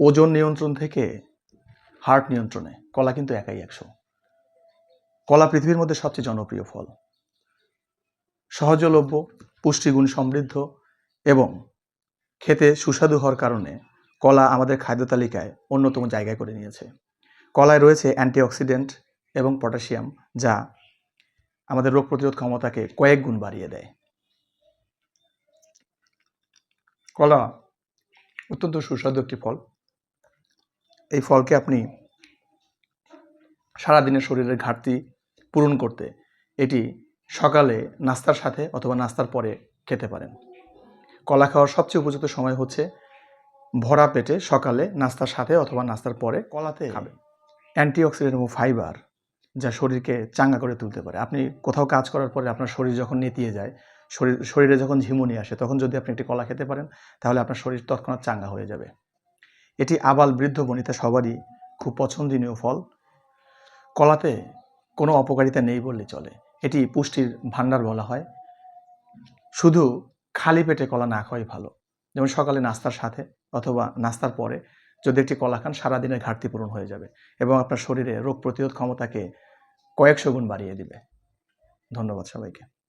ওজন নিয়ন্ত্রণ থেকে হার্ট নিয়ন্ত্রণে, কলা কিন্তু একাই একশো। কলা পৃথিবীর মধ্যে সবচেয়ে জনপ্রিয় ফল। সহজলভ্য, পুষ্টিগুণ সমৃদ্ধ এবং খেতে সুস্বাদু হওয়ার কারণে কলা আমাদের খাদ্য তালিকায় অন্যতম জায়গায় করে নিয়েছে। কলায় রয়েছে অ্যান্টিঅক্সিডেন্ট এবং পটাশিয়াম যা আমাদের রোগ প্রতিরোধ ক্ষমতাকে কয়েক গুণ বাড়িয়ে দেয়। কলা অত্যন্ত সুস্বাদু একটি ফল। এই ফলকে আপনি সারাদিনের শরীরের ঘাটতি পূরণ করতে এটি সকালে নাস্তার সাথে অথবা নাস্তার পরে খেতে পারেন। কলা খাওয়ার সবচেয়ে উপযুক্ত সময় হচ্ছে ভরা পেটে সকালে নাস্তার সাথে অথবা নাস্তার পরে কলাতে খাবেন। অ্যান্টিঅক্সিডেন্ট এবং ফাইবার যা শরীরকে চাঙ্গা করে তুলতে পারে। আপনি কোথাও কাজ করার পরে আপনার শরীর যখন নেতিয়ে যায় শরীর শরীরে যখন ঝিমুনি আসে তখন যদি আপনি একটি কলা খেতে পারেন তাহলে আপনার শরীর তৎক্ষণাৎ চাঙ্গা হয়ে যাবে। এটি আবাল বৃদ্ধ বনিতা সবারই খুব পছন্দনীয় ফল। কলাতে কোনো অপকারিতা নেই বললে চলে। এটি পুষ্টির ভাণ্ডার বলা হয়। শুধু খালি পেটে কলা না খাওয়াই ভালো। যেমন সকালে নাস্তার সাথে অথবা নাস্তার পরে যদি একটি কলা খান, সারাদিনের ঘাটতি পূরণ হয়ে যাবে এবং আপনার শরীরে রোগ প্রতিরোধ ক্ষমতাকে কয়েকশো গুণ বাড়িয়ে দিবে। ধন্যবাদ সবাইকে।